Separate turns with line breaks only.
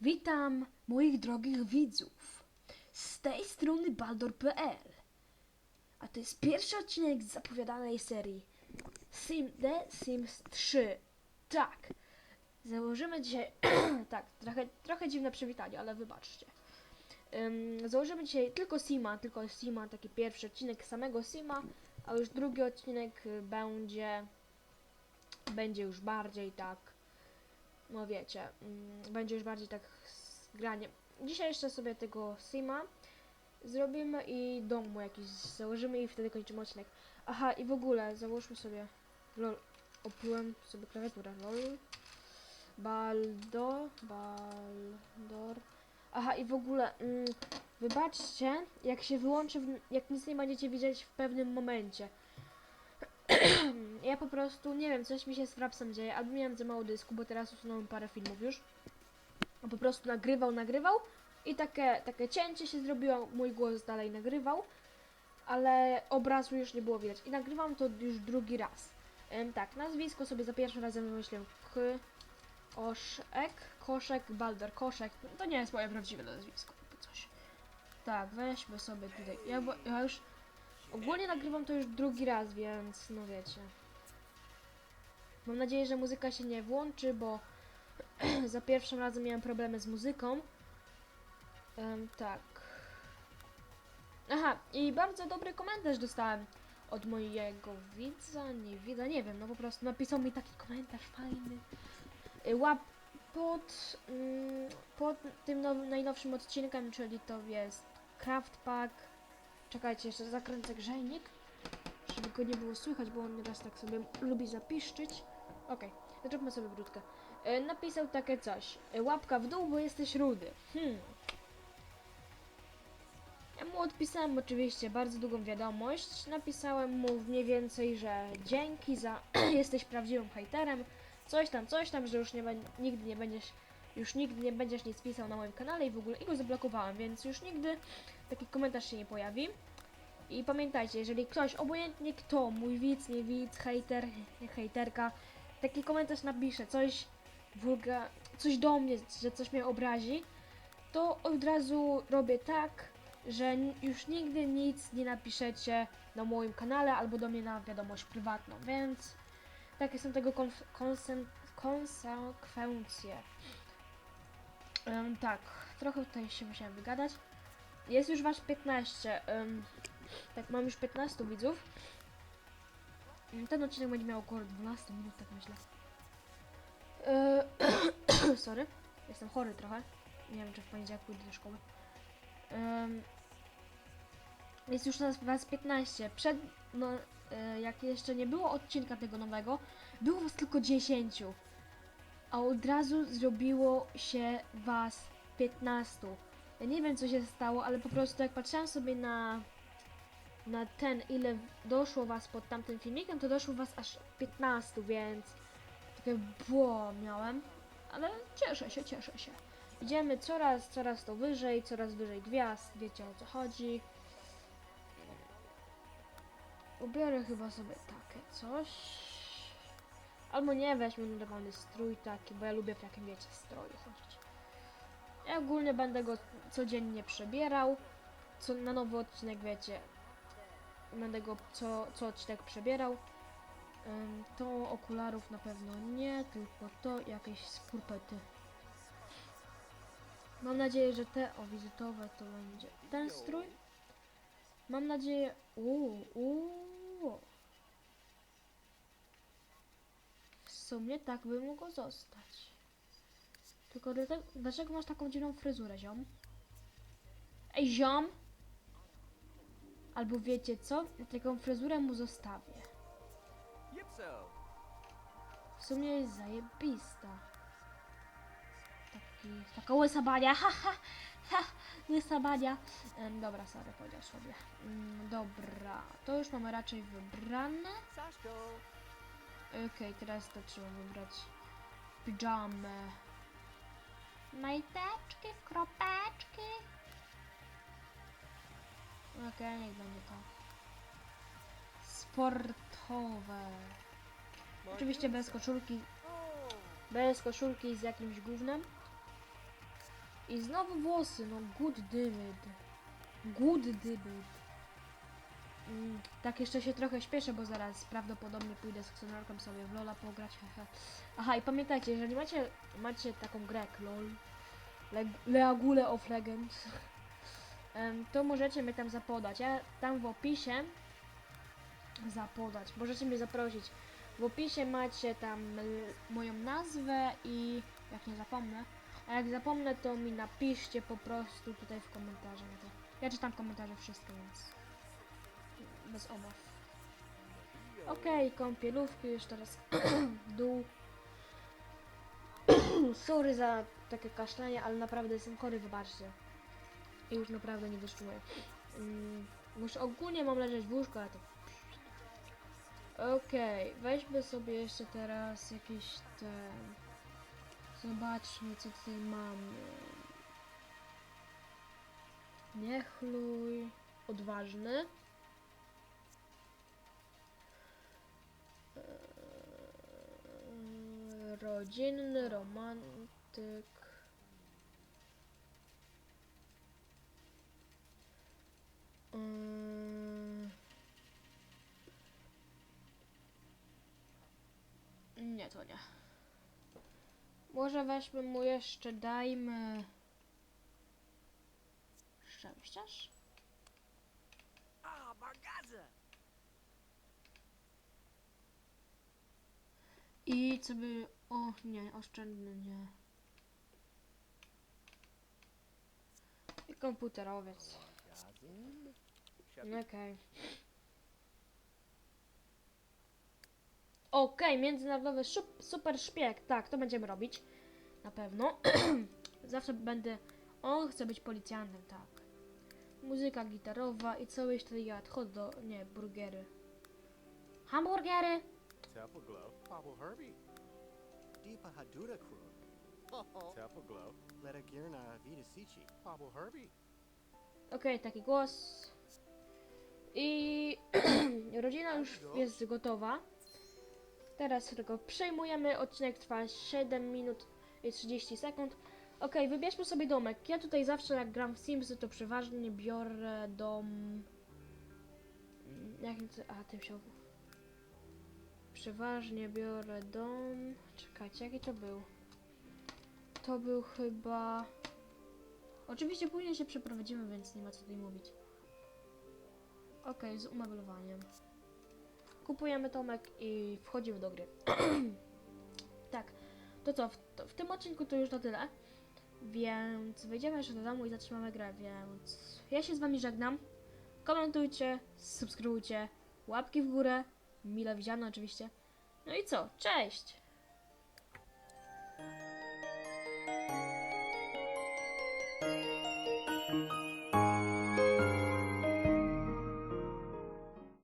Witam moich drogich widzów. Z tej strony Baldor.pl. A to jest pierwszy odcinek z zapowiadanej serii Sim The Sims 3. Tak. Założymy dzisiaj. tak, trochę, trochę dziwne przywitanie, ale wybaczcie. Ym, założymy dzisiaj tylko Sima, tylko Sima, taki pierwszy odcinek samego Sima, a już drugi odcinek y, będzie. Będzie już bardziej tak no wiecie, mm, będzie już bardziej tak z graniem. Dzisiaj jeszcze sobie tego Sima zrobimy i domu jakiś założymy i wtedy kończymy odcinek. Aha, i w ogóle załóżmy sobie, lol, oplułem sobie klawiaturę, lol, baldo, baldor, aha i w ogóle, mm, wybaczcie, jak się wyłączy, jak nic nie będziecie widzieć w pewnym momencie. Po prostu, nie wiem, coś mi się z Frapsem dzieje, albo miałem za mało dysku, bo teraz usunąłem parę filmów już. On po prostu nagrywał, nagrywał i takie, takie cięcie się zrobiło, mój głos dalej nagrywał, ale obrazu już nie było widać. I nagrywam to już drugi raz. Em, tak, nazwisko sobie za pierwszym razem wymyśliłem K... Oszek, Koszek, Balder, Koszek. No, to nie jest moje prawdziwe nazwisko, coś. Tak, weźmy sobie tutaj. Ja, ja już Ogólnie nagrywam to już drugi raz, więc no wiecie. Mam nadzieję, że muzyka się nie włączy, bo za pierwszym razem miałem problemy z muzyką. Em, tak. Aha, i bardzo dobry komentarz dostałem od mojego widza, nie widza, nie wiem, no po prostu napisał mi taki komentarz fajny. Y, Łap pod, mm, pod tym now, najnowszym odcinkiem, czyli to jest Craft Pack Czekajcie, jeszcze zakręcę grzejnik, żeby go nie było słychać, bo on nieraz tak sobie lubi zapiszczyć. Okej, zróbmy sobie brudkę. E, napisał takie coś. E, łapka w dół, bo jesteś rudy. Hmm. Ja mu odpisałem oczywiście bardzo długą wiadomość. Napisałem mu mniej więcej, że dzięki za jesteś prawdziwym hejterem. Coś tam, coś tam, że już nie nigdy nie będziesz już nigdy nie będziesz nic pisał na moim kanale i w ogóle i go zablokowałem, więc już nigdy taki komentarz się nie pojawi. I pamiętajcie, jeżeli ktoś, obojętnie kto, mój widz, nie widz, hejter, hejterka, taki komentarz napisze, coś wulga, coś do mnie, że coś mnie obrazi, to od razu robię tak, że już nigdy nic nie napiszecie na moim kanale albo do mnie na wiadomość prywatną, więc takie są tego konsekwencje. Em, tak, trochę tutaj się musiałem wygadać. Jest już was 15. em, tak, mam już 15 widzów. Ten odcinek będzie miał około 12 minut, tak myślę. E, sorry, jestem chory trochę. Nie wiem, czy w poniedziałek pójdę do szkoły. Em, jest już nas was 15. Przed, no, e, jak jeszcze nie było odcinka tego nowego, było was tylko 10 a od razu zrobiło się was 15. Ja nie wiem co się stało, ale po prostu jak patrzyłam sobie na na ten ile doszło was pod tamtym filmikiem, to doszło was aż 15, więc takie było miałem, ale cieszę się, cieszę się. Idziemy coraz, coraz to wyżej, coraz wyżej gwiazd, wiecie o co chodzi. Ubiorę chyba sobie takie coś. Albo nie, weźmy normalny strój taki, bo ja lubię w takim, wiecie, stroju chodzić. Ja ogólnie będę go codziennie przebierał. Co na nowy odcinek, wiecie, będę go co, co odcinek przebierał. To okularów na pewno nie, tylko to jakieś skurpety. Mam nadzieję, że te o wizytowe to będzie ten strój. Mam nadzieję. Uuu, uuu. W sumie tak by mogło zostać. Tylko dlatego, dlaczego masz taką dziwną fryzurę, ziom? Ej, ziom! Albo wiecie co? Taką fryzurę mu zostawię. W sumie jest zajebista. Taki, taka łysa bania, ha ha ha, łysa bania. Em, dobra, sorry, powiedział sobie. Mm, dobra, to już mamy raczej wybrane. Okej, teraz to trzeba wybrać pijamę. Majteczki, kropeczki. Okej, niech będzie to. Sportowe. Oczywiście bez koszulki, bez koszulki z jakimś gównem. I znowu włosy, no good dybyd. Good dybyd. Mm, tak jeszcze się trochę śpieszę, bo zaraz prawdopodobnie pójdę z Xenorką sobie w Lola pograć. Aha, i pamiętajcie, jeżeli macie, macie taką grę LOL, Le- of Legends, to możecie mnie tam zapodać. Ja tam w opisie zapodać, możecie mnie zaprosić. W opisie macie tam l- moją nazwę i jak nie zapomnę, a jak zapomnę, to mi napiszcie po prostu tutaj w komentarzach. Ja czytam komentarze wszystkie, więc bez obaw. Okej, kąpielówki, już teraz w dół. Sorry za takie kaszlenie, ale naprawdę jestem chory, wybaczcie. I już naprawdę nie wytrzymuję. Mm, Muszę ogólnie mam leżeć w łóżku, ale to... Okej, weźmy sobie jeszcze teraz jakiś ten... Zobaczmy, co tutaj mamy. Niechluj. Odważny. Eee, Rodzinny, romantyk. Nie, to nie. Może weźmy mu jeszcze, dajmy... Szczęściarz?
Bargaza!
I co by... O, nie, oszczędny nie. I komputerowiec.
Bargazin?
Okej. Okej, międzynarodowy super szpieg. Tak, to będziemy robić. Na pewno. Zawsze będę... On chce być policjantem, tak. Muzyka gitarowa i co byś tutaj jadł? Hot do... nie, burgery. Hamburgery!
Temple Glow. Pablo Herbie.
Deepa Hadura Krun.
Temple Glow.
Leragirna Vidasici.
Pablo Herbie.
Okej, taki głos. I rodzina już jest gotowa. Teraz tylko przejmujemy. Odcinek trwa 7 minut i 30 sekund. Okej, wybierzmy sobie domek. Ja tutaj zawsze jak gram w Simsy, to przeważnie biorę dom... Mm, Jak nie... A, tym się... Przeważnie biorę dom... Czekajcie, jaki to był? To był chyba... Oczywiście później się przeprowadzimy, więc nie ma co tutaj mówić. Okej, z umeblowaniem. Kupujemy tomek i wchodzimy do gry. tak, to co, w, to w tym odcinku to już na tyle. Więc wejdziemy jeszcze do domu i zatrzymamy grę, więc ja się z wami żegnam. Komentujcie, subskrybujcie, łapki w górę, mile widziane oczywiście. No i co, cześć!